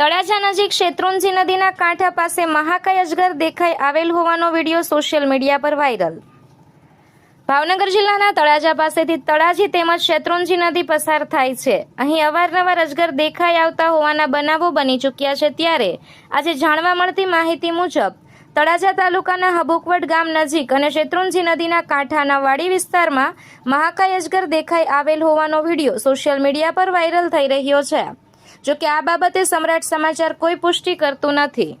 તળાજા નજીક શેત્રુંજી નદીના કાંઠા પાસે મહાકાય અજગર દેખાઈ આવેલ હોવાનો વીડિયો સોશિયલ મીડિયા પર વાયરલ. ભાવનગર જિલ્લાના તળાજા પાસેથી તળાજી તેમજ શેત્રુંજી નદી પસાર થાય છે. અહીં અવારનવાર અજગર દેખાઈ આવતા હોવાના બનાવો બની ચૂક્યા છે ત્યારે આજે જાણવા મળતી માહિતી મુજબ તળાજા તાલુકાના હબુકવડ ગામ નજીક અને શેત્રુંજી નદીના કાંઠાના વાડી વિસ્તારમાં મહાકાય અજગર દેખાઈ આવેલ હોવાનો વીડિયો સોશિયલ મીડિયા પર વાયરલ થઈ રહ્યો છે. જો કે આ બાબતે સમ્રાટ સમાચાર કોઈ પુષ્ટિ કરતું નથી.